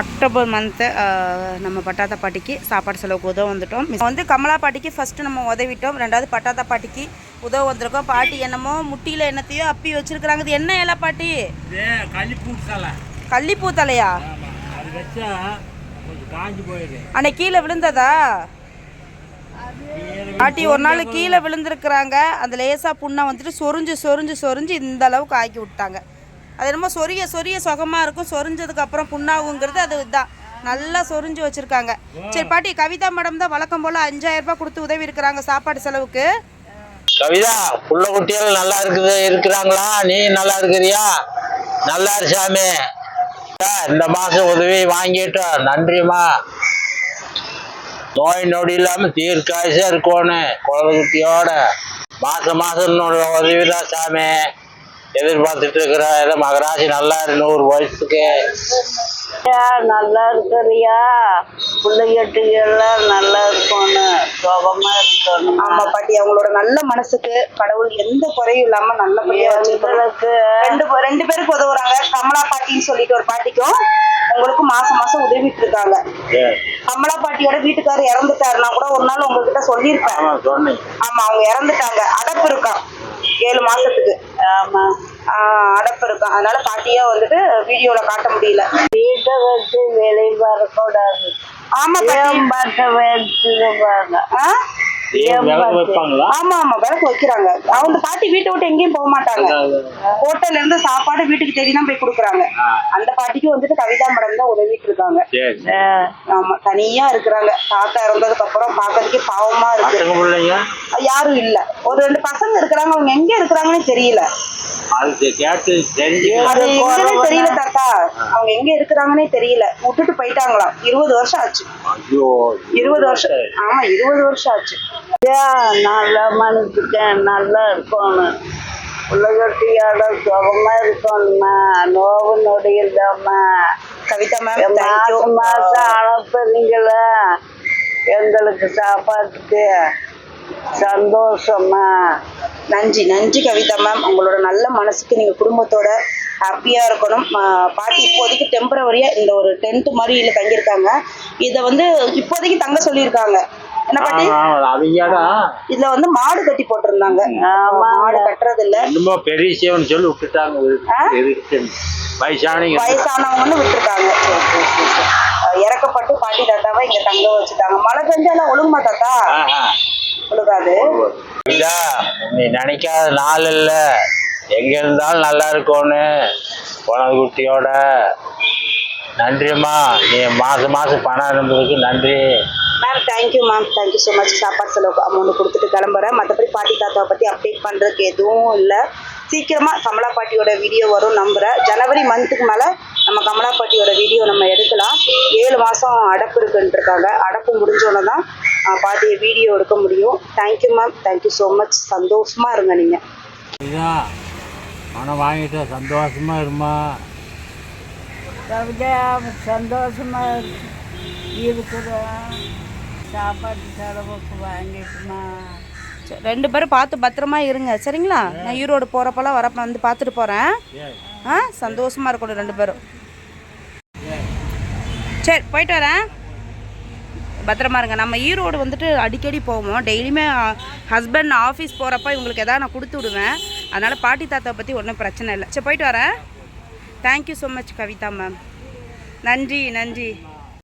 October month நம்ம பட்டாத்தா பாட்டிக்கு சாப்பாடு செலவுக்கு உதவ வந்துட்டோம். வந்து கமலா பாட்டிக்கு ஃபஸ்ட்டு நம்ம உதவிட்டோம். ரெண்டாவது பட்டாத்தா பாட்டிக்கு உதவ வந்திருக்கோம். பாட்டி என்னமோ முட்டியில் என்னத்தையோ அப்பி வச்சிருக்கிறாங்க. இது என்ன இலை பாட்டி? கள்ளிப்பூ தலையா அன்னைக்கு கீழே விழுந்ததா? பாட்டி ஒரு நாள் கீழே விழுந்திருக்கிறாங்க. அந்த லேசாக புண்ணை வந்துட்டு சொரிஞ்சு சொரிஞ்சு சொரிஞ்சு இந்த அளவுக்கு ஆக்கி விட்டாங்க. அது என்னமோ சொரிய சொரிய சுகமாக இருக்கும். சொரிஞ்சதுக்கு அப்புறம் புண்ணாகுங்கிறது அது இதுதான் நல்லா சொரிஞ்சு வச்சுருக்காங்க. சரி பாட்டி கவிதா மேடம் தான் வழக்கம் போல் அஞ்சாயிரம் ரூபாய் கொடுத்து உதவி இருக்கிறாங்க சாப்பாடு செலவுக்கு. கவிதா புள்ள குட்டிகள் நல்லா இருக்குது இருக்கிறாங்களா? நீ நல்லா இருக்கிறியா? நல்லா சாமி. இந்த மாசம் உதவி வாங்கிட்டோம் நன்றிம்மா. நோய் நொடி இல்லாமல் தீர்க்காயசா இருக்கணும் குழந்தை குட்டியோட. மாதம் மாதம் உதவி தான் சாமி. எதிர்பார்த்துட்டு இருக்கிறோம் ஏதோ மகராசி நல்லா நூறு வயசுக்கு. நல்லா இருக்கிறியா? பிள்ளைகிட்டு எல்லாம் நல்லா இருக்கணும் சுகமா இருக்கணும். ஆமாம் பாட்டி அவங்களோட நல்ல மனசுக்கு கடவுள் எந்த குறையும் இல்லாமல் நல்லபடியாக வச்சிருக்கணும் எங்களுக்கு ரெண்டு ரெண்டு பேருக்கு உதவுறாங்க. கமலா பாட்டின்னு சொல்லிட்டு ஒரு பாட்டிக்கும் உங்களுக்கு மாசம் மாசம் உதவிட்டு இருக்காங்க. கமலா பாட்டியோட வீட்டுக்காரர் இறந்துட்டாருன்னா கூட ஒரு நாள் உங்ககிட்ட சொல்லியிருப்பேன். ஆமா ஆமா அவங்க இறந்துட்டாங்க. அடப்பு இருக்கான் ஏழு மாசத்துக்கு. ஆமா. ஆஹ் அடப்பு இருக்கான் அதனால பாட்டியா வந்துட்டு வீடியோல காட்ட முடியல. வீட்டை வச்சு வெளியே வரக்கூடாது. ஆமா பாட்டி. ஏம்பாட்ட வச்சுருப்பாங்க ஆ? ஆமா ஆமா விளக்கு வைக்கிறாங்க. அவங்க பாட்டி வீட்டை விட்டு எங்கேயும் போக மாட்டாங்க. ஹோட்டல்ல இருந்து சாப்பாடு வீட்டுக்கு தேடி தான் போய் கொடுக்குறாங்க. அந்த பாட்டிக்கு வந்துட்டு கவிதா மேடம் தான் உதவிட்டு இருக்காங்க ஆமா தனியா இருக்கிறாங்க. தாத்தா இறந்ததுக்கு அப்புறம் பார்க்கறதுக்கே பாவமா இருக்கு. யாரும் இல்ல. ஒரு ரெண்டு பசங்க இருக்கிறாங்க. அவங்க எங்க இருக்கிறாங்கன்னு தெரியல. அது கேட்டு தெரிஞ்சு தெரியல தாத்தா. அவங்க எங்க இருக்கிறாங்கன்னே தெரியல. விட்டுட்டு போயிட்டாங்களாம். இருபது வருஷம் ஆச்சு. ஐயோ இருபது வருஷம். ஆமா இருபது வருஷம் ஆச்சு. நல்லா மனுஷன் நல்லா இருக்கணும். பிள்ளைகிட்டியோட சுகமா இருக்கணும்மா. நோவு நொடி இல்லாம. கவிதா மேம் மாசம் மாசம் அனுப்புறீங்களா. எங்களுக்கு சாப்பாட்டுக்கு. சந்தோஷமா. நன்றி நன்றி கவிதா மேம் உங்களோட நல்ல மனசுக்கு நீங்க குடும்பத்தோட ஹாப்பியா இருக்கணும். பாட்டி இப்போதைக்கு டெம்பரவரியா இந்த ஒரு டென்ட் மாதிரி இதுல தங்கியிருக்காங்க. இதை வந்து இப்போதைக்கு தங்க சொல்லியிருக்காங்க. என்ன பாட்டி? இதுல வந்து மாடு கட்டி போட்டிருந்தாங்க. மாடு கட்டுறது இல்ல என்னமோ பெரிய சேவன் சொல்லி விட்டுட்டாங்க. வயசானவங்க. வயசானவங்கன்னு விட்டுருக்காங்க. இறக்கப்பட்டு பாட்டி தாத்தாவை இங்க தங்க வச்சுட்டாங்க. மழை பெஞ்சாலும் ஒழுங்குமா தாத்தா? ஒழுகாது இதா நீ நினைக்காத நாள் இல்ல. எங்க இருந்தாலும் நல்லா இருக்கணும் குழந்தை குட்டியோட நன்றிம்மா நீ மாசம் மாசம் பணம் இருந்ததுக்கு நன்றி. Ma'am thank you ma'am thank you so much சாப்பாடு செலவுக்கு அமௌண்ட் கொடுத்துட்டு கிளம்புறேன். மற்றபடி பாட்டி தாத்தாவை பற்றி அப்டேட் பண்ணுறதுக்கு எதுவும் இல்லை. சீக்கிரமாக கமலா பாட்டியோட வீடியோ வரும் நம்புகிறேன் ஜனவரி மந்த்துக்கு மேலே நம்ம கமலா பாட்டியோட வீடியோ நம்ம எடுக்கலாம். ஏழு மாதம் அடப்பு இருக்குன்ட்டு இருக்காங்க. அடப்பு முடிஞ்சோன்னே தான் பாட்டியை வீடியோ எடுக்க முடியும். Thank you ma'am thank you so much சந்தோஷமாக இருங்க நீங்கள் இதா பணம் வாங்கிட்டு சந்தோஷமா இருமா? கவிதா சந்தோஷமா இருக்கிறோம் சாப்பாட்டு செலவுக்கு வாங்கிட்டுமா? சரி, ரெண்டு பேரும் பார்த்து பத்திரமா இருங்க. சரிங்களா? நான் ஈரோடு போகிறப்பெல்லாம் வரப்ப வந்து பார்த்துட்டு போகிறேன் ஆ சந்தோஷமாக இருக்கணும் ரெண்டு பேரும். சரி போயிட்டு வரேன். பத்திரமா இருங்க. நம்ம ஈரோடு வந்துட்டு அடிக்கடி போவோம். டெய்லியுமே ஹஸ்பண்ட் ஆஃபீஸ் போகிறப்ப இவங்களுக்கு எதாவது நான் கொடுத்து விடுவேன். அதனால் பாட்டி தாத்தாவை பற்றி ஒன்றும் பிரச்சனை இல்லை. சரி போயிட்டு வரேன். Thank you so much Kavitha ma'am நன்றி நன்றி.